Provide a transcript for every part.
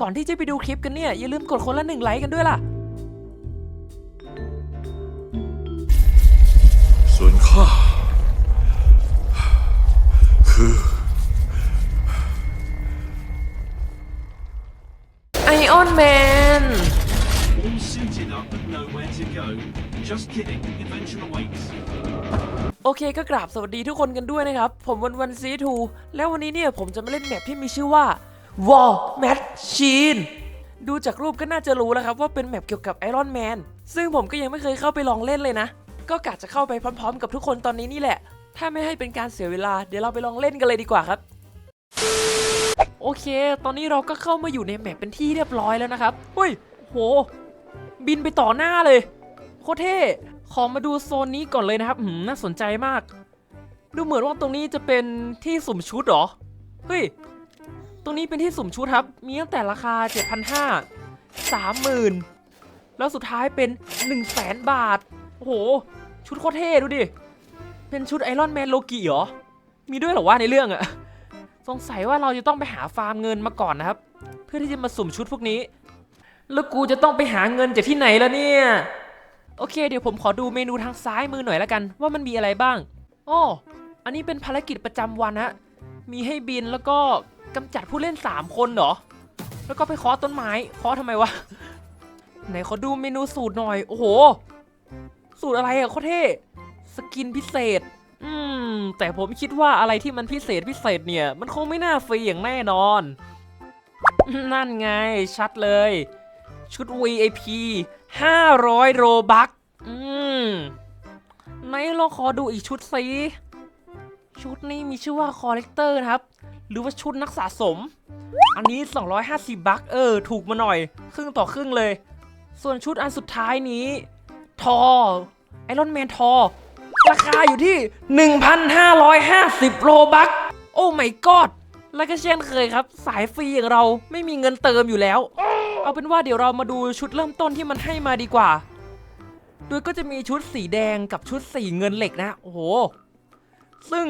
ก่อนที่จะไปดูคลิปกันเนี่ย อย่าลืมกดคนละหนึ่งไลค์กันด้วยล่ะ ส่วนข้าคือไอออนแมน All suited up but nowhere to go. Just kidding. Adventure awaits. โอเคก็กราบสวัสดีทุกคนกันด้วยนะครับ ผมวันวันซีทูแล้ววันนี้เนี่ยผมจะมาเล่นแมปที่มีชื่อว่า War Machine ดูจากรูปก็น่าจะรู้แล้วครับว่าเป็นแมปเกี่ยวกับไอรอนแมนซึ่งผมก็ยังไม่เคยเข้าไปลองเล่นเลยนะ ก็กะจะเข้าไปพร้อมๆ กับทุกคนตอนนี้นี่แหละ ถ้าไม่ให้เป็นการเสียเวลาเดี๋ยวเราไปลองเล่นกันเลยดีกว่าครับ โอเค ตอนนี้เราก็เข้ามาอยู่ในแมปเป็นที่เรียบร้อยแล้วนะครับเฮ้ยโห บินไปต่อหน้าเลยโคตรเท่ขอมาดูโซนนี้ก่อนเลยนะครับหืมน่าสนใจมาก ดูเหมือนว่าตรงนี้จะเป็นที่สุ่มชุดหรอเฮ้ย ตรงนี้เป็นที่สุ่มชุดครับ มีตั้งแต่ราคา 7,500 30,000 แล้วสุดท้ายเป็น 1 0 0 0 0แสนบาท โอ้โห ชุดโคตรเท่ดูดิ เป็นชุดไอรอนแมนโลกิเหรอ มีด้วยเหรอวะในเรื่องอะสงสัยว่าเราจะต้องไปหาฟาร์มเงินมาก่อนนะครับ เพื่อที่จะมาสุ่มชุดพวกนี้ แล้วกูจะต้องไปหาเงินจากที่ไหนล่ะเนี่ย โอเค เดี๋ยวผมขอดูเมนูทางซ้ายมือหน่อยละกัน ว่ามันมีอะไรบ้างอ้ออันนี้เป็นภารกิจประจำวันฮะมีให้บินแล้วก็ กำจัดผู้เล่น 3 คนเหรอ แล้วก็ไปเคาะต้นไม้เคาะทำไมวะ ไหนขอดูเมนูสูตรหน่อย โอ้โห สูตรอะไรอะโคตรเท่สกินพิเศษ อืม แต่ผมคิดว่าอะไรที่มันพิเศษพิเศษเนี่ย มันคงไม่น่าฟรีอย่างแน่นอน นั่นไง ชัดเลย ชุด VIP 500 โรบักอืมไหนลองขอดูอีกชุดสิชุดนี้มีชื่อว่าคอลเลกเตอร์ครับ หรือว่าชุดนักสะสม อันนี้ 250 บัคเออ ถูกมาหน่อย ครึ่งต่อครึ่งเลย ส่วนชุดอันสุดท้ายนี้ ทอไอรอนแมนทอ ราคาอยู่ที่ 1,550โรบัคโอ้ไม่กอดแล้วก็เช่นเคยครับ สายฟรีอย่างเราไม่มีเงินเติมอยู่แล้ว เอาเป็นว่าเดี๋ยวเรามาดูชุดเริ่มต้นที่มันให้มาดีกว่า โดยก็จะมีชุดสีแดงกับชุดสีเงินเหล็กนะ โอ้โห ซึ่ง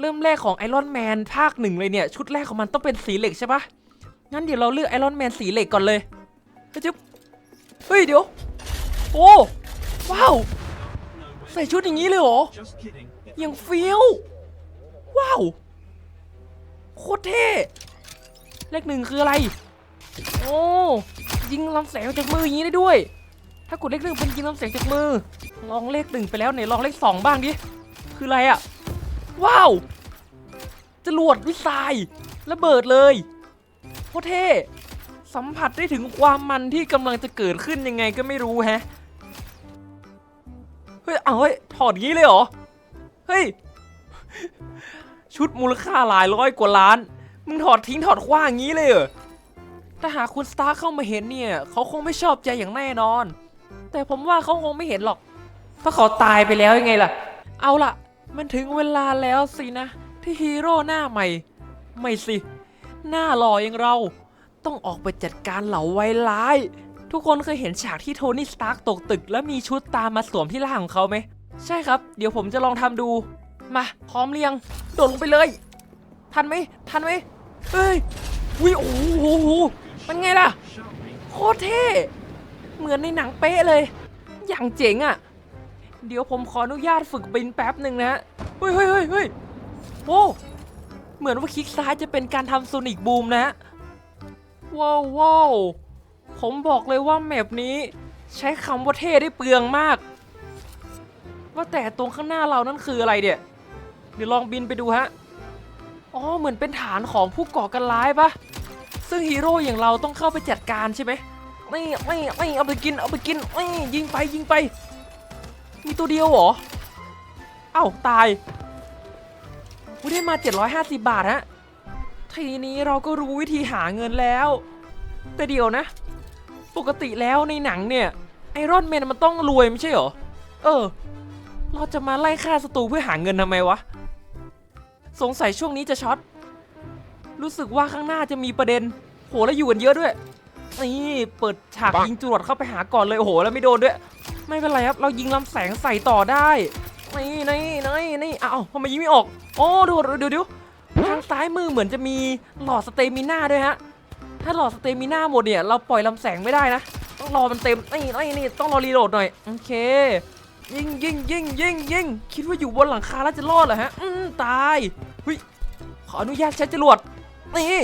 เริ่มแรกของไอรอนแมนภาคหนึ่งเลยเนี่ย ชุดแรกของมันต้องเป็นสีเหล็กใช่ปะงั้นเดี๋ยวเราเลือกไอรอนแมนสีเหล็กก่อนเลยก็จะเฮ้ยเดี๋ยว โอ้ว้าว ใส่ชุดอย่างนี้เลยเหรอ Just kidding. ยังเฟี้ยวว้าวโคตรเท่เลขหนึ่งคืออะไร โอ้ยิงลำแสงจากมืออย่างนี้ได้ด้วย ถ้ากดเลขหนึ่งเป็นยิงลำแสงจากมือ ลองเลขหนึ่งไปแล้วไหนลองเลขสองบ้างดิ คืออะไรอะ ว้าวจรวดวิสัยระเบิดเลยโคตรเท่สัมผัสได้ถึงความมันที่กำลังจะเกิดขึ้นยังไงก็ไม่รู้แฮะเฮ้ยเอาเฮ้ยถอดงี้เลยเหรอเฮ้ยชุดมูลค่าหลายร้อยกว่าล้าน มึงถอดทิ้งถอดขว้างงี้เลยเหรอถ้าหากคุณสตาร์เข้ามาเห็นเนี่ยเขาคงไม่ชอบใจอย่างแน่นอน แต่ผมว่าเขาคงไม่เห็นหรอกเพราะเขาตายไปแล้วยังไงล่ะ เอาล่ะ มันถึงเวลาแล้วสินะ ที่ฮีโร่หน้าใหม่ ไม่สิ หน้าหล่ออย่างเรา ต้องออกไปจัดการเหล่าไวร้าย ทุกคนเคยเห็นฉากที่โทนี่สตาร์กตกตึก แล้วมีชุดตามมาสวมที่ร่างของเขาไหม ใช่ครับ เดี๋ยวผมจะลองทำดู มาพร้อมเรียง โดดลงไปเลย ทันไหมทันไหมเฮ้ยวิโอ้โหมันไงล่ะ โคตรเท่ เหมือนในหนังเป๊ะเลย อย่างเจ๋งอะ่ะ เดี๋ยวผมขออนุญาตฝึกบินแป๊บหนึ่งนะฮะเฮ้ยเฮ้ยเฮ้ยเฮ้ยโอ้เหมือนว่าคลิกซ้ายจะเป็นการทำโซนิกบูมนะฮะว้าวว้าวผมบอกเลยว่าแมปนี้ ใช้คำว่าเท่ได้เปลืองมาก ว่าแต่ตรงข้างหน้าเรานั่นคืออะไรเนี่ยเดี๋ยวลองบินไปดูฮะอ๋อเหมือนเป็นฐานของผู้ก่อการร้ายปะซึ่งฮีโร่อย่างเราต้องเข้าไปจัดการใช่ไหมไม่ไม่ไม่เอาไปกินเอาไปกินไม่ยิงไปยิงไป มีตัวเดียวเหรอ เอ้าตายกูได้มา 750 บาทฮะ ทีนี้เราก็รู้วิธีหาเงินแล้ว แต่เดี๋ยวนะ ปกติแล้วในหนังเนี่ย ไอรอนแมนมันต้องรวยไม่ใช่เหรอ เออ เราจะมาไล่ฆ่าศัตรูเพื่อหาเงินทำไมวะ สงสัยช่วงนี้จะช็อต รู้สึกว่าข้างหน้าจะมีประเด็น โหแล้วอยู่กันเยอะด้วย นี่เปิดฉากยิงจรวดเข้าไปหาก่อนเลยโอ้โหแล้วไม่โดนด้วย ไม่เป็นไรครับ เรายิงลำแสงใส่ต่อได้นี่นี่นี่นี่อ้าวทำไมยิงไม่ออกโอ้ดูเดี๋ยวเดี๋ยวทางซ้ายมือเหมือนจะมีหลอดสเตมิน่าด้วยฮะ ถ้าหลอดสเตมิน่าหมดเนี่ย เราปล่อยลำแสงไม่ได้นะ ต้องรอมันเต็ม นี่นี่นี่ต้องรอรีโหลดหน่อย โอเค ยิงยิงยิงยิงยิงคิดว่าอยู่บนหลังคาแล้วจะรอดเหรอฮะ อืมตายเฮ้ยขออนุญาตใช้จรวด นี่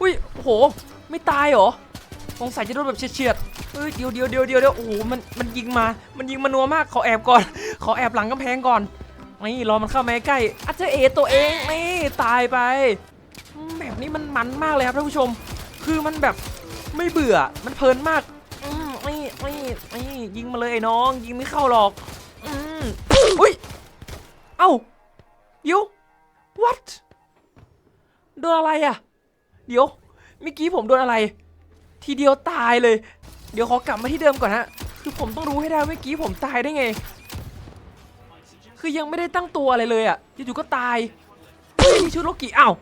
อุ้ยโห ไม่ตายเหรอ สงสัยจะโดนแบบเฉียดๆ ฮ้ยเดี๋ยวเดี๋ยวเดี๋ยวเดี๋ยวเดี๋ยวโอ้โหมันมันยิงมา มันยิงมานัวมากขอแอบก่อน ขอแอบหลังกำแพงก่อนนี่รอมันเข้ามาใกล้อาจจเอตัวเองนี่ตายไปแบบนี้มันมันมากเลยครับท่านผู้ชม คือมันแบบไม่เบื่อมันเพลินมากอืมนี่นี่นี่ยิงมาเลยไอ้น้อง ยิงไม่เข้าหรอกอุ้ยเอ้าเดี๋ยว what โดนอะไรอะ เดี๋ยวเมื่อกี้ผมโดนอะไร ทีเดียวตายเลย เดี๋ยวขอกลับมาที่เดิมก่อนฮะ คือผมต้องรู้ให้ได้ว่าเมื่อกี้ผมตายได้ไง คือยังไม่ได้ตั้งตัวอะไรเลยอะอยู่ๆก็ตายมีชุดโลกิอ้าว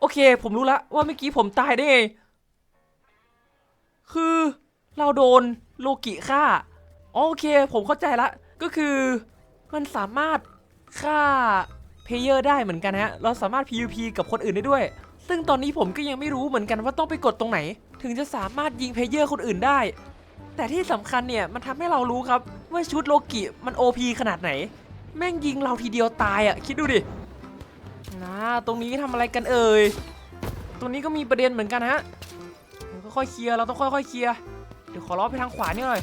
โอเค ผมรู้แล้วว่าเมื่อกี้ผมตายได้ไง คือเราโดนโลกิฆ่า โอเค ผมเข้าใจละ ก็คือมันสามารถฆ่าเพเยอร์ได้เหมือนกันฮะ เราสามารถ PVP กับคนอื่นได้ด้วย ซึ่งตอนนี้ผมก็ยังไม่รู้เหมือนกันว่าต้องไปกดตรงไหน ถึงจะสามารถยิงเพลเยอร์คนอื่นได้ แต่ที่สำคัญเนี่ยมันทำให้เรารู้ครับว่าชุดโลกิมัน OP ขนาดไหน แม่งยิงเราทีเดียวตายอะ่ะ คิดดูดินะตรงนี้ทำอะไรกันเอ่ย ตรงนี้ก็มีประเด็นเหมือนกันฮะเดี๋ยวค่อยๆเคลียร์เราต้องค่อยๆเคลียร์เดี๋ยวขอล้อไปทางขวานี่หน่อย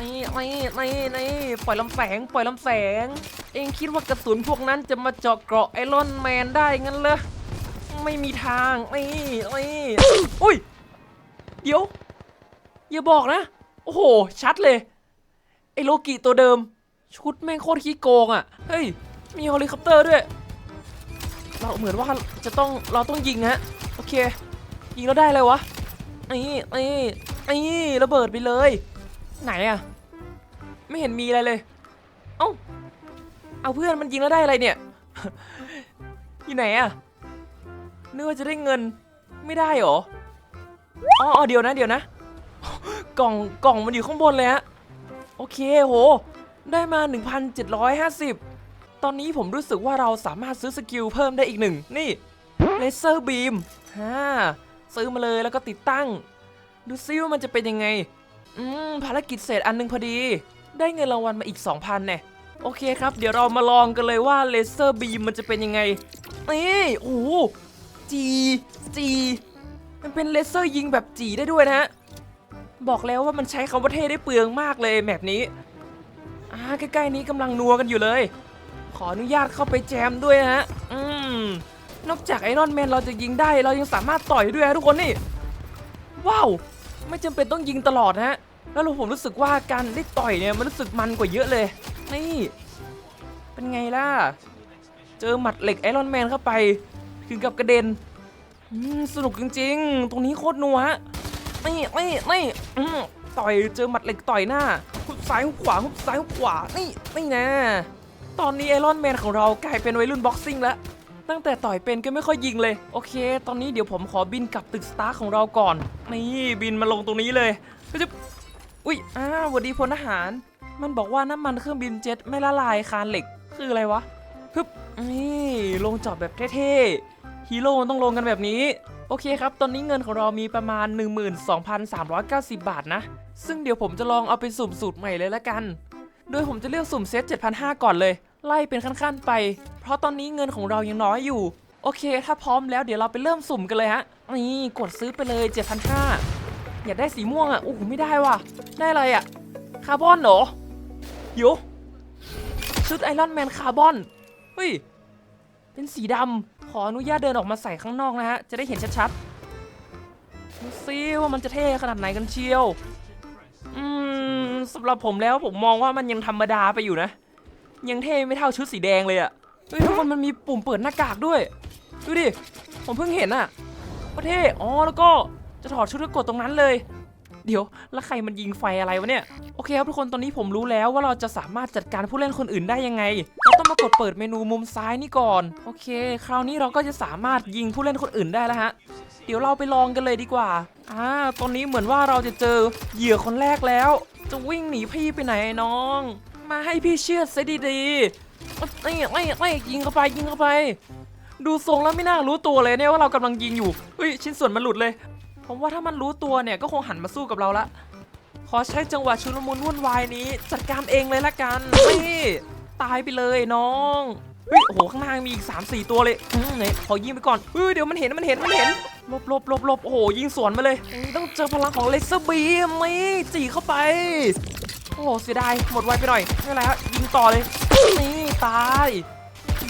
นี่นี่นี่นี่ปล่อยลำแสงปล่อยลำแสง เองคิดว่ากระสุนพวกนั้นจะมาเจาะเกราะไอรอนแมนได้งั้นเหรอไม่มีทางนี่นี่อุ้ย เดี๋ยว อย่าบอกนะ โอ้โห ชัดเลย ไอโลกิตัวเดิม ชุดแม่งโคตรขี้โกงอะ เฮ้ย มีเฮลิคอปเตอร์ด้วย เราเหมือนว่าจะต้องเราต้องยิงฮะ โอเค ยิงแล้วได้เลยวะนี่นี่นี่ระเบิดไปเลย ไหนอะไม่เห็นมีอะไรเลย เอ้า เอาเพื่อนมันยิงแล้วได้อะไรเนี่ย อยู่ไหนอะนึกว่าจะได้เงินไม่ได้หรอ อ๋อเดี๋ยวนะเดี๋ยวนะ กล่องกล่องมันอยู่ข้างบนเลยฮะ โอเคโห ได้มา 1,750 ตอนนี้ผมรู้สึกว่าเราสามารถซื้อสกิลเพิ่มได้อีกหนึ่ง นี่เลเซอร์บีมฮ่าซื้อมาเลยแล้วก็ติดตั้ง ดูซิว่ามันจะเป็นยังไง อืม ภารกิจเสร็จอันหนึงพอดี ได้เงินรางวัลมาอีก 2,000เนี่ยโอเคครับ เดี๋ยวเรามาลองกันเลยว่าเลเซอร์บีมมันจะเป็นยังไงนี่โอ้จีจี มันเป็นเลเซอร์ยิงแบบจีได้ด้วยนะฮะ บอกแล้วว่ามันใช้คำว่าเท่ได้เปลืองมากเลยแมปนี้ อ่า ใกล้ๆนี้กำลังนัวกันอยู่เลย ขออนุญาตเข้าไปแจมด้วยนะฮะ อืม นอกจากไอรอนแมนเราจะยิงได้ เรายังสามารถต่อยด้วยนะทุกคนนี่ ว้าว ไม่จำเป็นต้องยิงตลอดนะฮะ แล้วผมรู้สึกว่าการได้ต่อยเนี่ยมันรู้สึกมันกว่าเยอะเลย นี่ เป็นไงล่ะ เจอหมัดเหล็กไอรอนแมนเข้าไป ถึงกับกระเด็น สนุกจริงๆ ตรงนี้โคตรนัวฮะนี่นี่นี่ต่อยเจอหมัดเหล็กต่อยหน้าหุบซ้ายหุบขวาหุบซ้ายหุบขวา นี่นี่นะ ตอนนี้ไอรอนแมนของเรากลายเป็นวัยรุ่นบ็อกซิ่งแล้ว ตั้งแต่ต่อยเป็นก็ไม่ค่อยยิงเลย โอเค ตอนนี้เดี๋ยวผมขอบินกลับตึกสตาร์ของเราก่อน นี่บินมาลงตรงนี้เลยก็จะอุ้ย อ้าวสวัสดีพลทหาร มันบอกว่าน้ำมันเครื่องบินเจ็ตไม่ละลายคานเหล็ก คืออะไรวะ ฮึบ นี่ลงจอดแบบเท่ๆ ฮีโร่มันต้องลงกันแบบนี้ โอเคครับ ตอนนี้เงินของเรามีประมาณ 12,390 บาทนะ ซึ่งเดี๋ยวผมจะลองเอาไปสุ่มสูตรใหม่เลยละกัน โดยผมจะเลือกสุ่มเซต7,500 ก่อนเลย ไล่เป็นขั้นๆไป เพราะตอนนี้เงินของเรายังน้อยอยู่ โอเค ถ้าพร้อมแล้วเดี๋ยวเราไปเริ่มสุ่มกันเลยฮะ นี่กดซื้อไปเลย7,500 อยากได้สีม่วงอะโอ้โหไม่ได้ว่ะ ได้อะไรอะ คาร์บอนเหรอโยชุดไอรอนแมนคาร์บอน เฮ้ย เป็นสีดำขออนุญาตเดินออกมาใส่ข้างนอกนะฮะ จะได้เห็นชัดๆดูซิว่ามันจะเท่ขนาดไหนกันเชียว อืมสำหรับผมแล้วผมมองว่ามันยังธรรมดาไปอยู่นะ ยังเท่ไม่เท่าชุดสีแดงเลยอะเฮ้ยทุกคนมันมีปุ่มเปิดหน้ากากด้วย ดูดิ ผมเพิ่งเห็นอะก็เท่ อ๋อ แล้วก็จะถอดชุดแล้วกดตรงนั้นเลย เดี๋ยว แล้วใครมันยิงไฟอะไรวะเนี่ย โอเคครับทุกคนตอนนี้ผมรู้แล้วว่าเราจะสามารถจัดการผู้เล่นคนอื่นได้ยังไง เราต้องมากดเปิดเมนูมุมซ้ายนี่ก่อน โอเค คราวนี้เราก็จะสามารถยิงผู้เล่นคนอื่นได้แล้วฮะ เดี๋ยวเราไปลองกันเลยดีกว่า อ่า ตอนนี้เหมือนว่าเราจะเจอเหยื่อคนแรกแล้ว จะวิ่งหนีพี่ไปไหนน้อง มาให้พี่เชื่อซะดีๆไม่ไม่ไม่ยิงเข้าไปยิงเข้าไปดูทรงแล้วไม่น่ารู้ตัวเลยเนี่ยว่าเรากำลังยิงอยู่เฮ้ยชิ้นส่วนมันหลุดเลย ผมว่าถ้ามันรู้ตัวเนี่ยก็คงหันมาสู้กับเราละ ขอใช้จังหวะชุลมุนวุ่นวายนี้ จัดการเองเลยละกันนี่ตายไปเลยน้องเฮ้ยโอ้โหข้างหน้ามีอีก3 4 ตัวเลยอืมไหนขอยิงไปก่อนเฮ้ยเดี๋ยวมันเห็นมันเห็นมันเห็นหลบหลบหลบหลบโอ้โหยิงสวนมาเลยอืมต้องเจอพลังของเลเซอร์บีมนี่จีเข้าไปโอ้โหเสียดายหมดไวไปหน่อยไม่เป็นไรครับยิงต่อเลยนี่ตาย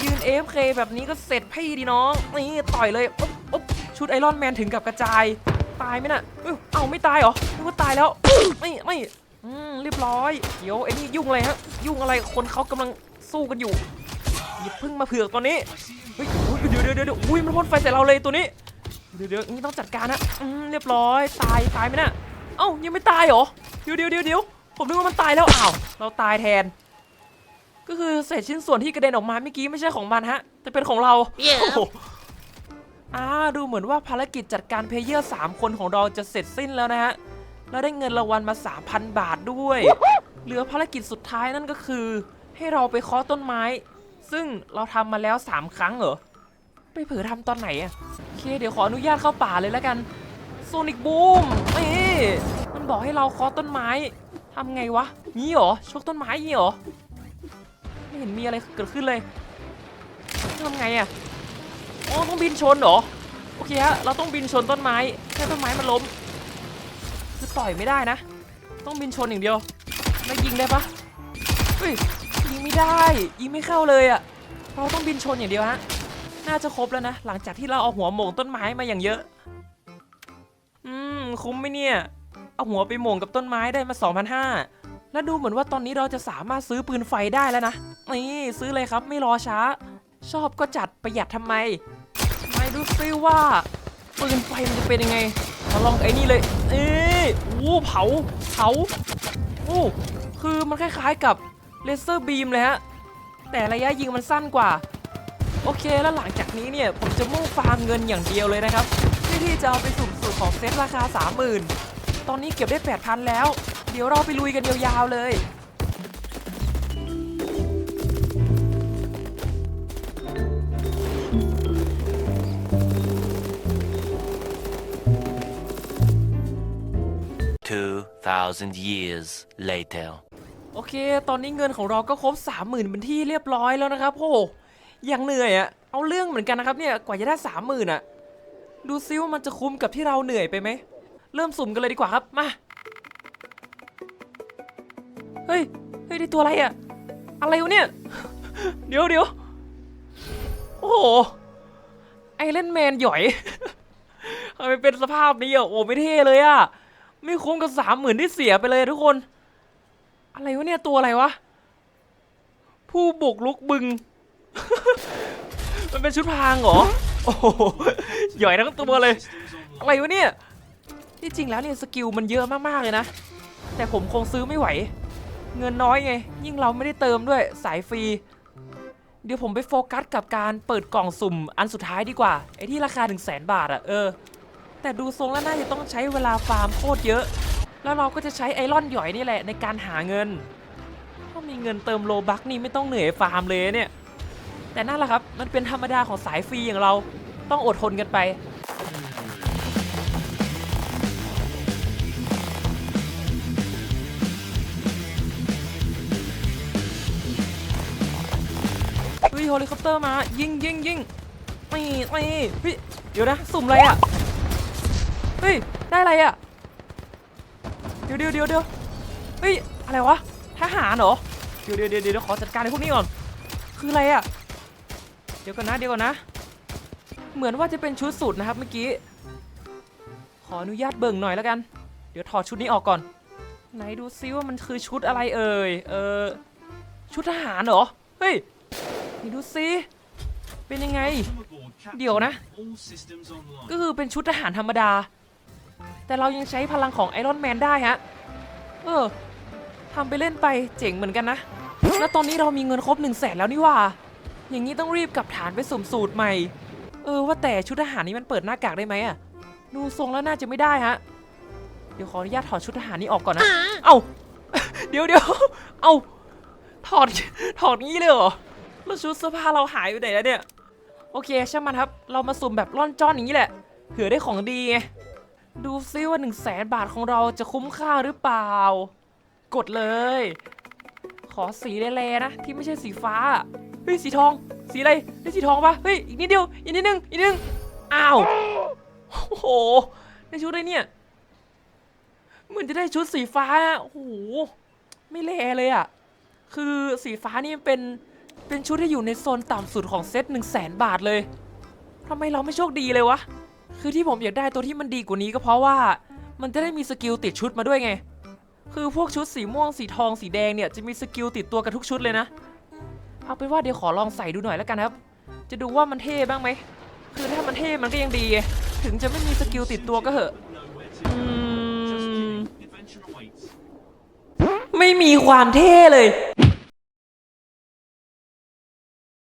ยืน AFK แบบนี้ก็เสร็จพี่ดีน้องนี่ต่อยเลยอุ๊บอุ๊บชุดไอรอนแมนถึงกับกระจาย ตายไหมน่ะเอ้ยเอ้าไม่ตายเหรอนึกว่าตายแล้ว ไม่ไม่อืมเรียบร้อย เดี๋ยวไอ้นี่ยุ่งอะไรฮะ ยุ่งอะไรคนเขากำลังสู้กันอยู่หยิบพึ่งมาเผือกตัวนี้เฮ้ยอุ๊ยเดี๋ยวเดี๋ยวเดี๋ยวอุ้ยมันพ่นไฟใส่เราเลยตัวนี้ เดี๋ยวเดี๋ยวนี่ต้องจัดการนะอืมเรียบร้อยตายตายไหมน่ะ เอ้ายังไม่ตายเหรอ เดี๋ยวเดี๋ยวเดี๋ยวเดี๋ยวผมนึกว่ามันตายแล้วอ้าวเราตายแทน ก็คือเศษชิ้นส่วนที่กระเด็นออกมาเมื่อกี้ไม่ใช่ของมันฮะ แต่เป็นของเราโอ้โห อ่าดูเหมือนว่าภารกิจจัดการเพลเยอร์3คนของเราจะเสร็จสิ้นแล้วนะฮะแล้วได้เงินรางวัลมา 3,000 บาทด้วย เหลือภารกิจสุดท้ายนั่นก็คือ ให้เราไปเคาะต้นไม้ ซึ่งเราทำมาแล้ว 3 ครั้งเหรอ ไปเผลอทำตอนไหนอะโอเค เดี๋ยวขออนุญาตเข้าป่าเลยแล้วกันโซนิกบูมนี่มันบอกให้เราเคาะต้นไม้ทำไงวะงี้เหรอชกต้นไม้งี้เหรอไม่เห็นมีอะไรเกิดขึ้นเลยทำไงอะ อ๋อต้องบินชนเหรอ โอเคฮะ เราต้องบินชนต้นไม้ให้ต้นไม้มันล้ม คือต่อยไม่ได้นะ ต้องบินชนอย่างเดียว แล้วยิงได้ปะเฮ้ย ยิงไม่ได้ ยิงไม่เข้าเลยอะเราต้องบินชนอย่างเดียวฮะ น่าจะครบแล้วนะ หลังจากที่เราเอาหัวโหม่งต้นไม้มาอย่างเยอะ อืม คุ้มไหมเนี่ย เอาหัวไปโหม่งกับต้นไม้ได้มา2,500แล้วดูเหมือนว่าตอนนี้เราจะสามารถซื้อปืนไฟได้แล้วนะ นี่ซื้อเลยครับ ไม่รอช้า ชอบก็จัดประหยัดทำไม ดูซิว่าปืนไฟมันจะเป็นยังไงมาลองไอ้นี่เลยเอ้ยโอ้เผาเผาโอ้คือมันคล้ายๆกับเลเซอร์บีมเลยฮะแต่ระยะยิงมันสั้นกว่า โอเคแล้วหลังจากนี้เนี่ย ผมจะมุ่งฟาร์มเงินอย่างเดียวเลยนะครับเพื่อที่จะเอาไปสุ่มสูตรของเซตราคา 30,000 ตอนนี้เก็บได้ 8,000 แล้ว เดี๋ยวเราไปลุยกันยาวๆเลย 2,000 years later. โอเค ตอนนี้เงินของเราก็ครบ 30,000เป็นที่เรียบร้อยแล้วนะครับโอ้ยังเหนื่อยอะเอาเรื่องเหมือนกันนะครับเนี่ย กว่าจะได้ 30,000อะดูซิว่ามันจะคุ้มกับที่เราเหนื่อยไปไหม เริ่มสุ่มกันเลยดีกว่าครับ มา เฮ้ย เฮ้ย ได้ตัวอะไรอะอะไรวะเนี่ย เดี๋ยวเดี๋ยวโอ้โห ไอเลนแมนหย่อยทำไมเป็นสภาพนี้อะโอ้ไม่เท่เลยอะ ไม่คุ้มกับสามหมื่นที่เสียไปเลยทุกคน อะไรวะเนี่ยตัวอะไรวะ ผู้บุกลุกบึง มันเป็นชุดพรางเหรอ โอ้โหหย่อยทั้งตัวเลย อะไรวะเนี่ย ที่จริงแล้วเนี่ยสกิลมันเยอะมากๆเลยนะ แต่ผมคงซื้อไม่ไหว เงินน้อยไง ยิ่งเราไม่ได้เติมด้วยสายฟรี เดี๋ยวผมไปโฟกัสกับการเปิดกล่องสุ่มอันสุดท้ายดีกว่าไอ้ที่ราคาถึงแสนบาทอะเออ แต่ดูทรงแล้วน่าจะต้องใช้เวลาฟาร์มโคตรเยอะ แล้วเราก็จะใช้ไอรอนหย่อยนี่แหละในการหาเงิน ถ้ามีเงินเติมโลบักนี่ไม่ต้องเหนื่อยฟาร์มเลยเนี่ย แต่นั่นแหละครับมันเป็นธรรมดาของสายฟรีอย่างเราต้องอดทนกันไปเฮ้ยเฮลิคอปเตอร์มา ยิงยิงยิงไม่ไม่เฮ้ยเดี๋ยวนะ สุ่มอะไรอะ เฮ้ย ได้อะไรอะ เดี๋ยวเดี๋ยวเดี๋ยวเดี๋ยวเฮ้ย อะไรวะ ทหารเหรอ เดี๋ยวเดี๋ยวเดี๋ยวเดี๋ยวขอจัดการไอ้พวกนี้ก่อน คืออะไรอะ เดี๋ยวก่อนนะ เดี๋ยวก่อนนะ เหมือนว่าจะเป็นชุดสูตรนะครับเมื่อกี้ ขออนุญาตเบิ่งหน่อยแล้วกัน เดี๋ยวถอดชุดนี้ออกก่อน ไหนดูซิว่ามันคือชุดอะไรเอ่ย เออ ชุดทหารเหรอ เฮ้ยนี่ดูซิเป็นยังไง เดี๋ยวนะ ก็คือเป็นชุดทหารธรรมดา แต่เรายังใช้พลังของไอรอนแมนได้ฮะ เออทำไปเล่นไปเจ๋งเหมือนกันนะ แล้วตอนนี้เรามีเงินครบ1นึ่งแสนแล้วนี่หว่า อย่างนี้ต้องรีบกลับฐานไปสุ่มสูตรใหม่ เออว่าแต่ชุดทหารนี้มันเปิดหน้ากากได้ไหมอะดูทรงแล้วน่าจะไม่ได้ฮะ เดี๋ยวขออนุญาตถอดชุดทหารนี้ออกก่อนนะ เอ้า เดี๋ยวเดี๋ยวเอ้า ถอด ถอดงี้เลยเหรอ แล้วชุดเสื้อผ้าเราหายไปไหนแล้วเนี่ย โอเคช่างมันครับ เรามาสุ่มแบบร่อนจ้อนอย่างนี้แหละ เผื่อได้ของดีไง ดูซิว่า1 0 0 0 0แสนบาทของเราจะคุ้มค่าหรือเปล่า กดเลย ขอสีแร่ๆนะ ที่ไม่ใช่สีฟ้าเฮ้ยสีทอง สีอะไรได้สีทองปะเฮ้ยอีกนิดเดียวอีกนิดนึงอีกนิดนึงอ้าวโอ้โหได้ชุดอะไรเนี่ยเหมือนจะได้ชุดสีฟ้าโอ้โหไม่แลเลยอะคือสีฟ้านี่เป็นเป็นชุดที่อยู่ในโซนต่ำสุดของเซต1 0 0 0 0แสนบาทเลยทำไมเราไม่โชคดีเลยวะ คือที่ผมอยากได้ตัวที่มันดีกว่านี้ก็เพราะว่า มันจะได้มีสกิลติดชุดมาด้วยไง คือพวกชุดสีม่วงสีทองสีแดงเนี่ยจะมีสกิลติดตัวกันทุกชุดเลยนะ เอาเป็นว่าเดี๋ยวขอลองใส่ดูหน่อยแล้วกันครับ จะดูว่ามันเท่บ้างไหม คือถ้ามันเท่มันก็ยังดี ถึงจะไม่มีสกิลติดตัวก็เหอะอืมไม่มีความเท่เลย